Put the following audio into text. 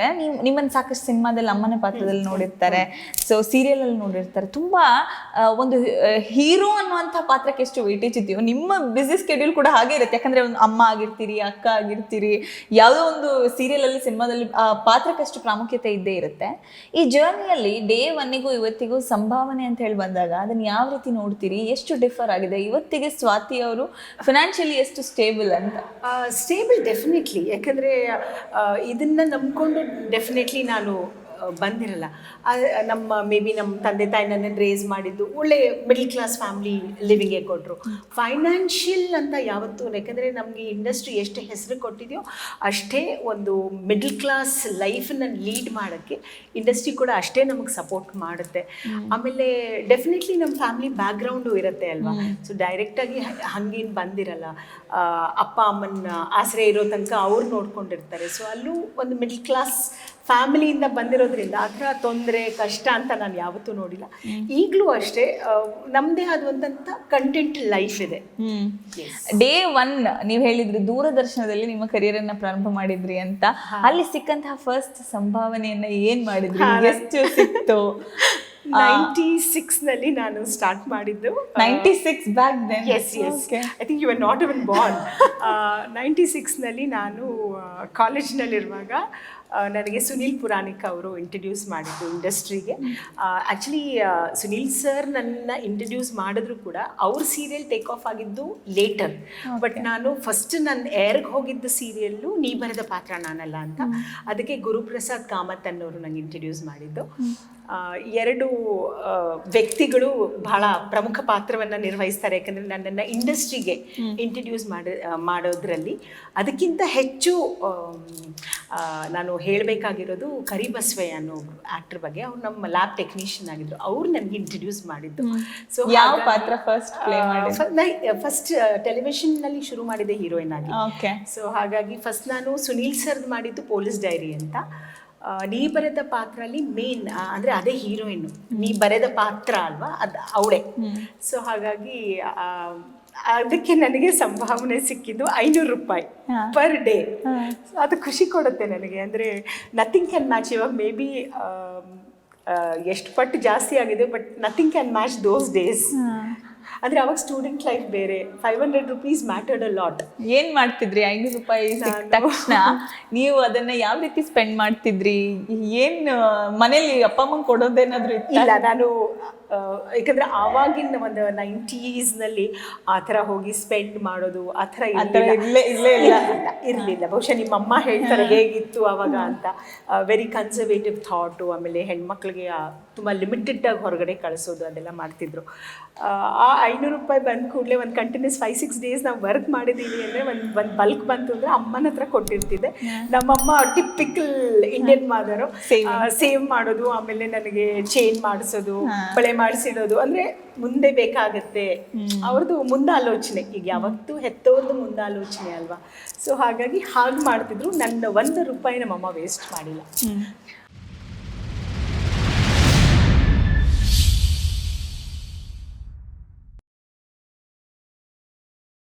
ನೀವು ನಿಮ್ಮನ್ನ ಸಾಕಷ್ಟು ಸಿನಿಮಾದಲ್ಲಿ ಅಮ್ಮನ ಪಾತ್ರದಲ್ಲಿ ನೋಡಿರ್ತಾರೆ. ಸೊ ಸೀರಿಯಲ್ ಅಲ್ಲಿ ನೋಡಿರ್ತಾರೆ. ತುಂಬಾ ಒಂದು ಹೀರೋ ಅನ್ನುವಂಥ ಪಾತ್ರಕ್ಕೆ ಎಷ್ಟು ವೇಟೇಜ್ ಇದೆಯೋ ನಿಮ್ಮ ಬಿಸಿ ಸ್ಕೆಡ್ಯೂಲ್ ಕೂಡ ಹಾಗೆ ಇರುತ್ತೆ. ಯಾಕಂದ್ರೆ ಒಂದು ಅಮ್ಮ ಆಗಿರ್ತೀರಿ, ಅಕ್ಕ ಆಗಿರ್ತೀರಿ, ಯಾವುದೋ ಒಂದು ಸೀರಿಯಲ್ ಅಲ್ಲಿ ಸಿನಿಮಾದಲ್ಲಿ, ಆ, ಪಾತ್ರಕ್ಕೆ ಅಷ್ಟು ಪ್ರಾಮುಖ್ಯತೆ ಇದ್ದೇ ಇರುತ್ತೆ. ಈ ಜರ್ನಿಯಲ್ಲಿ ಡೇ ಒನ್ನಿಗೂ ಇವತ್ತಿಗೂ ಸಂಭಾವನೆ ಅಂತ ಹೇಳಿ ಬಂದಾಗ, ಅದನ್ನ ಯಾವ ರೀತಿ ನೋಡ್ತೀರಿ? ಎಷ್ಟು ಡಿಫರ್ ಆಗಿದೆ? ಇವತ್ತಿಗೆ ಸ್ವಾತಿ ಅವರು ಫಿನಾನ್ಷಿಯಲಿ ಎಷ್ಟು ಸ್ಟೇಬಲ್ ಅಂತ? ಸ್ಟೇಬಲ್ ಡೆಫಿನೆಟ್ಲಿ ಯಾಕಂದ್ರೆ ಇದನ್ನ ನಂಬ್ಕೊಂಡು ಡೆಫಿನೆಟ್ಲಿ ನಾನು ಆ, ಬಂದಿರಲ್ಲ. ನಮ್ಮ ಮೇ ಬಿ ನಮ್ಮ ತಂದೆ ತಾಯಿ ನನ್ನನ್ನು ರೇಸ್ ಮಾಡಿದ್ದು ಒಳ್ಳೆ ಮಿಡಲ್ ಕ್ಲಾಸ್ ಫ್ಯಾಮಿಲಿ ಲಿವಿಂಗೇ ಕೊಟ್ಟರು ಫೈನಾನ್ಷಿಯಲ್ ಅಂತ ಯಾವತ್ತೂ ಯಾಕಂದರೆ ನಮಗೆ ಇಂಡಸ್ಟ್ರಿ ಎಷ್ಟು ಹೆಸರು ಕೊಟ್ಟಿದೆಯೋ ಅಷ್ಟೇ ಒಂದು ಮಿಡಲ್ ಕ್ಲಾಸ್ ಲೈಫನ್ನ ಲೀಡ್ ಮಾಡೋಕ್ಕೆ ಇಂಡಸ್ಟ್ರಿ ಕೂಡ ಅಷ್ಟೇ ನಮಗೆ ಸಪೋರ್ಟ್ ಮಾಡುತ್ತೆ. ಆಮೇಲೆ ಡೆಫಿನೆಟ್ಲಿ ನಮ್ಮ ಫ್ಯಾಮಿಲಿ ಬ್ಯಾಕ್ಗ್ರೌಂಡು ಇರುತ್ತೆ ಅಲ್ವಾ? ಸೊ ಡೈರೆಕ್ಟಾಗಿ ಹಂಗೇನು ಬಂದಿರಲ್ಲ. ಅಪ್ಪ ಅಮ್ಮನ ಆಸರೆ ಇರೋ ತನಕ ಅವ್ರು ನೋಡ್ಕೊಂಡಿರ್ತಾರೆ. ಸೊ ಅಲ್ಲೂ ಒಂದು ಮಿಡ್ಲ್ ಕ್ಲಾಸ್ ಫ್ಯಾಮಿಲಿಯಿಂದ ಬಂದಿರೋದ್ರಿಂದ ಆ ಥರ ತೊಂದರೆ ಕಷ್ಟ ಅಂತ ನಾನು ಯಾವತ್ತೂ ನೋಡಿಲ್ಲ. ಈಗಲೂ ಅಷ್ಟೇ ನಮ್ದೇ ನಮ್ಮದೇ ಆದಂಥ ಕಂಟೆಂಟ್ ಲೈಫ್ ಇದೆ ಡೇ ಒನ್ ನೀವು ಹೇಳಿದ್ರಿ ದೂರದರ್ಶನದಲ್ಲಿ ನಿಮ್ಮ ಕರಿಯರ್ ಅನ್ನ ಪ್ರಾರಂಭ ಮಾಡಿದ್ರಿ ಅಂತ. ಅಲ್ಲಿ ಸಿಕ್ಕಂತಹ ಫಸ್ಟ್ ಸಂಭಾವನೆಯನ್ನ ಏನ್ ಮಾಡಿದ್ರಿ? ಎಷ್ಟು ಸಿಕ್ತು? ನೈಂಟಿ ಸಿಕ್ಸ್ನಲ್ಲಿ ನಾನು ಸ್ಟಾರ್ಟ್ ಮಾಡಿದ್ದು. Ninety six back then yes yes I think you are not even born ninety ಸಿಕ್ಸ್ನಲ್ಲಿ ನಾನು ಕಾಲೇಜ್ನಲ್ಲಿರುವಾಗ ನನಗೆ ಸುನೀಲ್ ಪುರಾಣಿಕ್ ಅವರು ಇಂಟ್ರಡ್ಯೂಸ್ ಮಾಡಿದ್ದು ಇಂಡಸ್ಟ್ರಿಗೆ ಆ್ಯಕ್ಚುಲಿ ಸುನೀಲ್ ಸರ್ ನನ್ನ ಇಂಟ್ರಡ್ಯೂಸ್ ಮಾಡಿದ್ರು ಕೂಡ ಅವ್ರ ಸೀರಿಯಲ್ ಟೇಕ್ ಆಫ್ ಆಗಿದ್ದು ಲೇಟರ್ ಬಟ್ ನಾನು ಫಸ್ಟ್ ನನ್ನ ಏರ್ಗೆ ಹೋಗಿದ್ದ ಸೀರಿಯಲ್ಲು ನೀ ಬರೆದ ಪಾತ್ರ ನಾನಲ್ಲ ಅಂತ. ಅದಕ್ಕೆ ಗುರುಪ್ರಸಾದ್ ಕಾಮತ್ ಅನ್ನೋರು ನಂಗೆ ಇಂಟ್ರಡ್ಯೂಸ್ ಮಾಡಿದ್ದು. ಎರಡು ವ್ಯಕ್ತಿಗಳು ಬಹಳ ಪ್ರಮುಖ ಪಾತ್ರವನ್ನು ನಿರ್ವಹಿಸ್ತಾರೆ. ಯಾಕಂದರೆ ನನ್ನನ್ನು ಇಂಡಸ್ಟ್ರಿಗೆ ಇಂಟ್ರಡ್ಯೂಸ್ ಮಾಡಿ ಮಾಡೋದ್ರಲ್ಲಿ. ಅದಕ್ಕಿಂತ ಹೆಚ್ಚು ನಾನು ಹೇಳಬೇಕಾಗಿರೋದು ಕರಿಬಸ್ವಯ್ಯ ಅನ್ನೋ ಆಕ್ಟರ್ ಬಗ್ಗೆ. ಅವ್ರು ನಮ್ಮ ಲ್ಯಾಬ್ ಟೆಕ್ನಿಷಿಯನ್ ಆಗಿದ್ರು. ಅವ್ರು ನನಗೆ ಇಂಟ್ರಡ್ಯೂಸ್ ಮಾಡಿದ್ದು. ಸೊ ಯಾವ ಪಾತ್ರ ಫಸ್ಟ್ ಪ್ಲೇ ಮಾಡಿ ಫಸ್ಟ್ ಟೆಲಿವಿಷನ್ನಲ್ಲಿ ಶುರು ಮಾಡಿದೆ ಹೀರೋಯಿನ್ ಆಗಿ. ಓಕೆ ಸೊ ಹಾಗಾಗಿ ಫಸ್ಟ್ ನಾನು ಸುನೀಲ್ ಸರ್ದ್ ಮಾಡಿದ್ದು ಪೊಲೀಸ್ ಡೈರಿ ಅಂತ. ನೀ ಬರೆದ ಪಾತ್ರ ಅಲ್ಲಿ ಮೇನ್ ಅಂದ್ರೆ ಅದೇ ಹೀರೋಯಿನ್ ನೀ ಬರೆದ ಪಾತ್ರ ಅಲ್ವಾ? ಅದು ಅವಳೇ. ಸೊ ಹಾಗಾಗಿ ಅದಕ್ಕೆ ನನಗೆ ಸಂಭಾವನೆ ಸಿಕ್ಕಿದ್ದು ಐನೂರು ರೂಪಾಯಿ ಪರ್ ಡೇ. ಅದು ಖುಷಿ ಕೊಡುತ್ತೆ ನನಗೆ. ಅಂದರೆ ನಥಿಂಗ್ ಕ್ಯಾನ್ ಮ್ಯಾಚ್ ಇವಾಗ ಮೇ ಬಿ ಎಷ್ಟು ಪಟ್ಟು ಜಾಸ್ತಿ ಆಗಿದೆ but nothing can match those days ಅಂದರೆ ಅವಾಗ ಸ್ಟೂಡೆಂಟ್ ಲೈಫ್ ಬೇರೆ. Five hundred rupees mattered a lot ಏನ್ ಮಾಡ್ತಿದ್ರಿ? ಐನೂರು ರೂಪಾಯಿ ತಕ್ಷಣ ನೀವು ಅದನ್ನ ಯಾವ ರೀತಿ ಸ್ಪೆಂಡ್ ಮಾಡ್ತಿದ್ರಿ? ಏನ್ ಮನೇಲಿ ಅಪ್ಪ ಅಮ್ಮ ಕೊಡೋದೇನಾದ್ರು ಇಲ್ಲ ನಾನು ಯಾಕಂದ್ರೆ ಆವಾಗಿನ ಒಂದು ನೈಂಟೀಸ್ನಲ್ಲಿ ಆ ಥರ ಹೋಗಿ ಸ್ಪೆಂಡ್ ಮಾಡೋದು ಆ ಥರ ಇಲ್ಲ. ಇರಲಿಲ್ಲ ಬಹುಶಃ ನಿಮ್ಮ ಅಮ್ಮ ಹೇಳ್ತಾರೆ ಹೇಗಿತ್ತು ಆವಾಗ ಅಂತ. ವೆರಿ ಕನ್ಸರ್ವೇಟಿವ್ ಥಾಟು ಆಮೇಲೆ ಹೆಣ್ಮಕ್ಳಿಗೆ ತುಂಬಾ ಲಿಮಿಟೆಡ್ ಆಗಿ ಹೊರಗಡೆ ಕಳಿಸೋದು ಅದೆಲ್ಲ ಮಾಡ್ತಿದ್ರು. ಆ, ಆ ಐನೂರು ರೂಪಾಯಿ ಬಂದ ಕೂಡಲೇ ಒಂದು ಕಂಟಿನ್ಯೂಸ್ ಫೈವ್ ಸಿಕ್ಸ್ ಡೇಸ್ ನಾವು ವರ್ಕ್ ಮಾಡಿದ್ದೀವಿ ಅಂದರೆ ಒಂದು ಒಂದು ಬಲ್ಕ್ ಬಂತು ಅಂದರೆ ಅಮ್ಮನ ಹತ್ರ ಕೊಟ್ಟಿರ್ತಿದ್ದೆ. ನಮ್ಮಮ್ಮ ಟಿಪಿಕಲ್ ಇಂಡಿಯನ್ ಮಾದರು. ಸೇವ್ ಮಾಡೋದು ಆಮೇಲೆ ನನಗೆ ಚೇಂಜ್ ಮಾಡಿಸೋದು ಬಳೆ ಮಾಡಿಸಿಡೋದು ಅಂದ್ರೆ ಮುಂದೆ ಬೇಕಾಗತ್ತೆ. ಅವ್ರದ್ದು ಮುಂದಾಲೋಚನೆ. ಈಗ ಯಾವತ್ತೂ ಹೆತ್ತವ್ರದ್ದು ಮುಂದಾಲೋಚನೆ ಅಲ್ವಾ? ಸೊ ಹಾಗಾಗಿ ಹಾಗೆ ಮಾಡ್ತಿದ್ರು. ನನ್ನ ಒಂದು ರೂಪಾಯಿ ನಮ್ಮಮ್ಮ ವೇಸ್ಟ್ ಮಾಡಿಲ್ಲ.